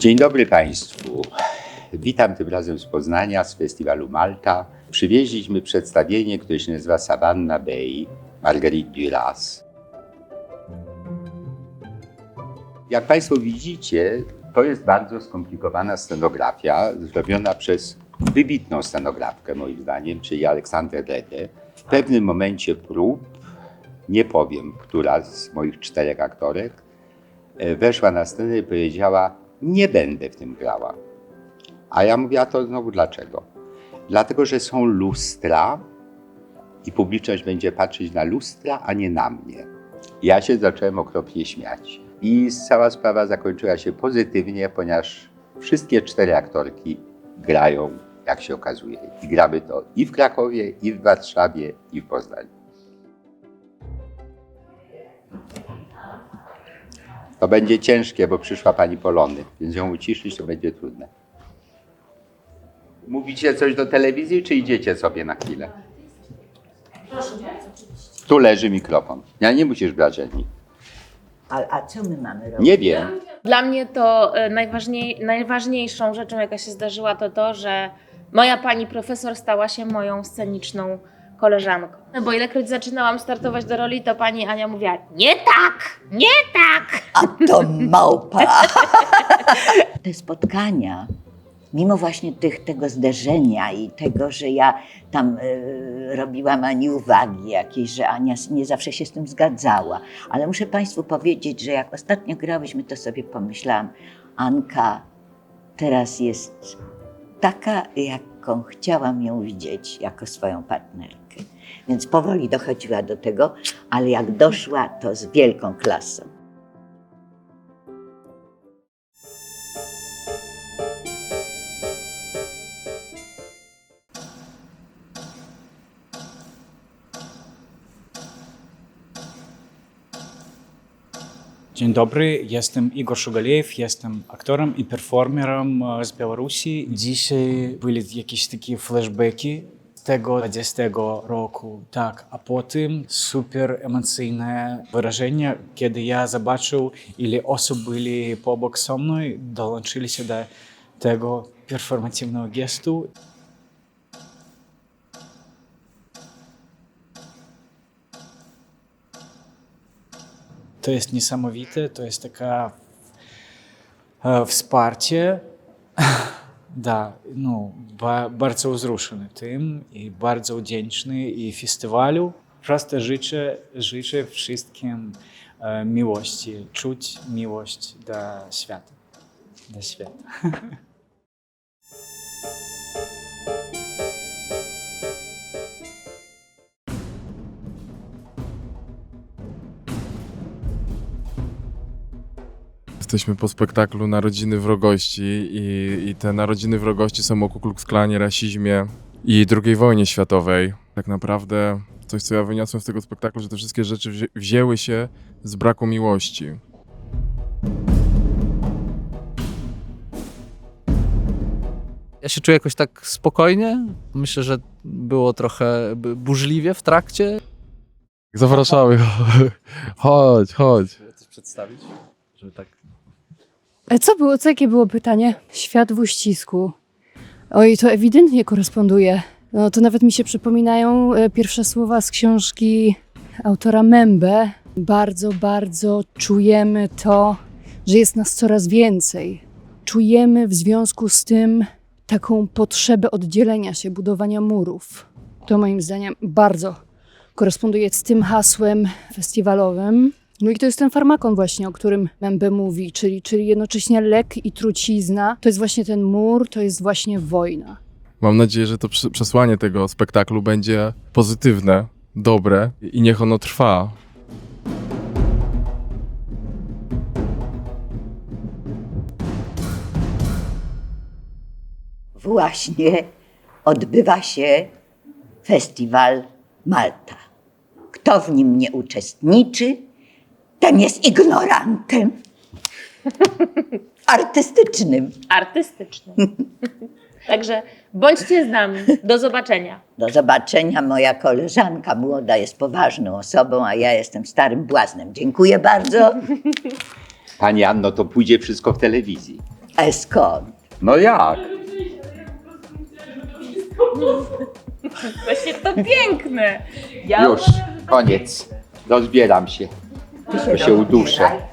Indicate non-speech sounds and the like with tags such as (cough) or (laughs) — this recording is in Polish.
Dzień dobry Państwu. Witam tym razem z Poznania, z festiwalu Malta. Przywieźliśmy przedstawienie, które się nazywa Savannah Bay Marguerite Duras. Jak Państwo widzicie, to jest bardzo skomplikowana scenografia, zrobiona przez wybitną scenografkę, moim zdaniem, czyli Aleksandrę Redę. W pewnym momencie prób, nie powiem, która z moich czterech aktorek, e, weszła na scenę i powiedziała: Nie będę w tym grała. A ja mówię: A to znowu dlaczego? Dlatego, że są lustra i publiczność będzie patrzeć na lustra, a nie na mnie. Ja się zacząłem okropnie śmiać. I cała sprawa zakończyła się pozytywnie, ponieważ wszystkie cztery aktorki grają, jak się okazuje. I gramy to i w Krakowie, i w Warszawie, i w Poznaniu. To będzie ciężkie, bo przyszła pani Polony, więc ją uciszyć to będzie trudne. Mówicie coś do telewizji, czy idziecie sobie na chwilę? Tu leży mikrofon. Ja nie musisz brać Ani. A, a co my mamy robić? Nie wiem. Dla mnie to e, najważniej, najważniejszą rzeczą, jaka się zdarzyła, to to, że moja pani profesor stała się moją sceniczną koleżanką. Bo ilekroć zaczynałam startować do roli, to pani Ania mówiła: Nie tak, nie tak. A to małpa! (laughs) Te spotkania, mimo właśnie tych, tego zderzenia i tego, że ja tam y, robiłam Ani uwagi jakieś, że Ania nie zawsze się z tym zgadzała, ale muszę Państwu powiedzieć, że jak ostatnio grałyśmy, to sobie pomyślałam, Anka teraz jest taka, jaką chciałam ją widzieć jako swoją partnerkę. Więc powoli dochodziła do tego, ale jak doszła, to z wielką klasą. Dzień dobry, jestem Igor Szugalew, jestem aktorem i performerem z Białorusi. Dzisiaj były jakieś takie flashbacki tego 20 roku, tak, a potem super emocjonalne wyrażenie, kiedy ja zobaczył, ile osób byli pobok ze mną, dołączyli się do tego performatywnego gestu. To jest niesamowite, to jest taka e, wsparcie. (laughs) No, ba, bardzo wzruszony tym i bardzo wdzięczny i festiwalu. Prosto życzę, życzę wszystkim e, miłości, czuć miłość do świata. Do świata. (laughs) Jesteśmy po spektaklu Narodziny Wrogości i, i te Narodziny Wrogości są o Ku Klux Klanie, rasizmie i II wojnie światowej. Tak naprawdę coś, co ja wyniosłem z tego spektaklu, że te wszystkie rzeczy wzię- wzięły się z braku miłości. Ja się czuję jakoś tak spokojnie. Myślę, że było trochę burzliwie w trakcie. Zapraszamy. (laughs) Chodź, chodź. Coś przedstawić? Żeby tak. E, Co było, co jakie było pytanie? Świat w uścisku. Oj, to ewidentnie koresponduje. No to nawet mi się przypominają e, pierwsze słowa z książki autora Membe. Bardzo, bardzo czujemy to, że jest nas coraz więcej. Czujemy w związku z tym taką potrzebę oddzielenia się, budowania murów. To moim zdaniem bardzo koresponduje z tym hasłem festiwalowym. No i to jest ten farmakon właśnie, o którym Membe mówi, czyli, czyli jednocześnie lek i trucizna. To jest właśnie ten mur, to jest właśnie wojna. Mam nadzieję, że to przesłanie tego spektaklu będzie pozytywne, dobre i niech ono trwa. Właśnie odbywa się festiwal Malta. Kto w nim nie uczestniczy, ten jest ignorantem (laughs) artystycznym. Artystyczny. (laughs) Także bądźcie z nami. Do zobaczenia. Do zobaczenia, moja koleżanka młoda jest poważną osobą, a ja jestem starym błaznem. Dziękuję bardzo. (laughs) Pani Anno, to pójdzie wszystko w telewizji. A skąd? No jak? Właśnie to piękne. Już, koniec. Rozbieram się, bo się uduszę.